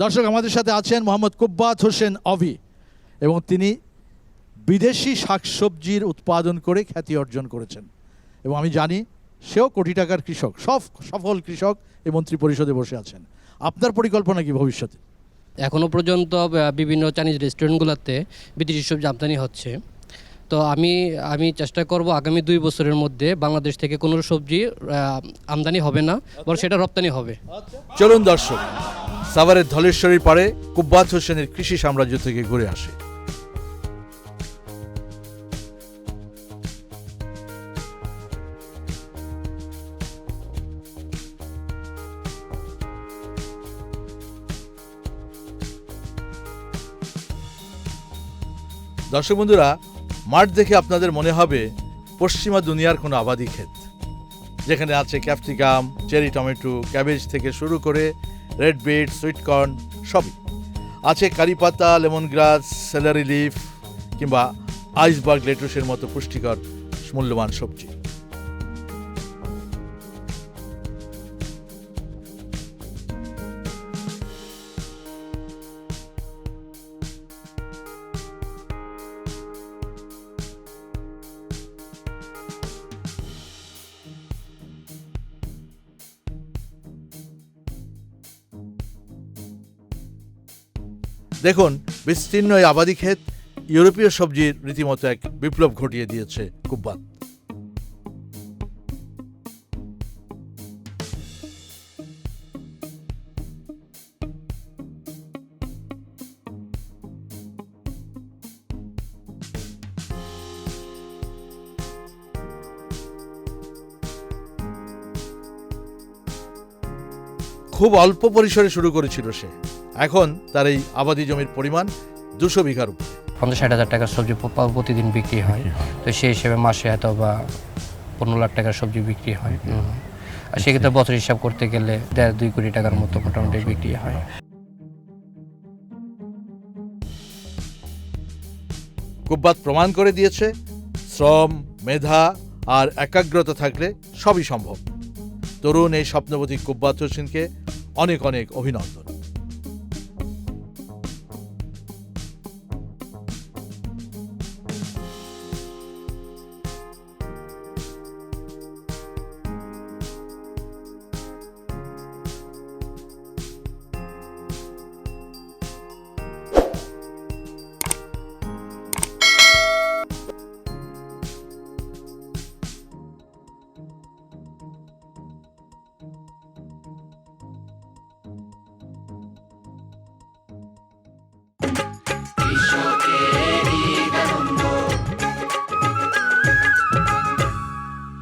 দর্শক আমাদের সাথে আছেন মোহাম্মদ কুব্বাত হোসেন অভি এবং তিনি বিদেশি শাকসবজির উৎপাদন করে খ্যাতি অর্জন করেছেন। এবং আমি জানি সেও কোটি টাকার কৃষক সব সফল কৃষক এই মন্ত্রী পরিষদে বসে আছেন। আপনার পরিকল্পনা কি ভবিষ্যতে? এখনও পর্যন্ত বিভিন্ন চাইনিজ রেস্টুরেন্টগুলোতে বিদেশি সবজি আমদানি হচ্ছে। তো আমি আমি চেষ্টা করব আগামী দুই বছরের মধ্যে বাংলাদেশ থেকে কোনো সবজি আমদানি হবে না বরং সেটা রপ্তানি হবে। চলুন দর্শক সাভারের ধলেশ্বরীর পারে কুব্বাত হোসেনের কৃষি সাম্রাজ্য থেকে ঘুরে আসে। দর্শক বন্ধুরা, মাঠ দেখে আপনাদের মনে হবে পশ্চিমা দুনিয়ার কোনো আবাদি ক্ষেত, যেখানে আছে ক্যাপসিকাম, চেরি টমেটো, ক্যাবেজ থেকে শুরু করে রেড বিট সুইটকর্ন সবই। আছে কারি পাতা, লেমন গ্রাস স্যালারি লিফ কিংবা আইসবার্গ লেটুসের মতো পুষ্টিকর, মূল্যবান সবজি। দেখুন, বিস্তীর্ণ এই আবাদি ক্ষেত ইউরোপীয় সবজির রীতিমতো এক বিপ্লব ঘটিয়ে দিয়েছে কুব্বাত খুব অল্প পরিসরে শুরু করেছিল সে। এখন তার এই আবাদি জমির পরিমাণ দুশো বিঘার উপরে। পঞ্চাশ ষাট হাজার টাকার সবজি প্রতিদিন বিক্রি হয়। তো সেই হিসেবে মাসে হয়তো বা পনেরো লাখ টাকার সবজি বিক্রি হয়। আর সেক্ষেত্রে বছর হিসাব করতে গেলে দেড় দুই কোটি টাকার মতো মোটামুটি বিক্রি হয়। কুব্বাত প্রমাণ করে দিয়েছে শ্রম মেধা আর একাগ্রতা থাকলে সবই সম্ভব। তরুণ এই স্বপ্নবতী কুব্বাত হোসেনকে অনেক অনেক অভিনন্দন।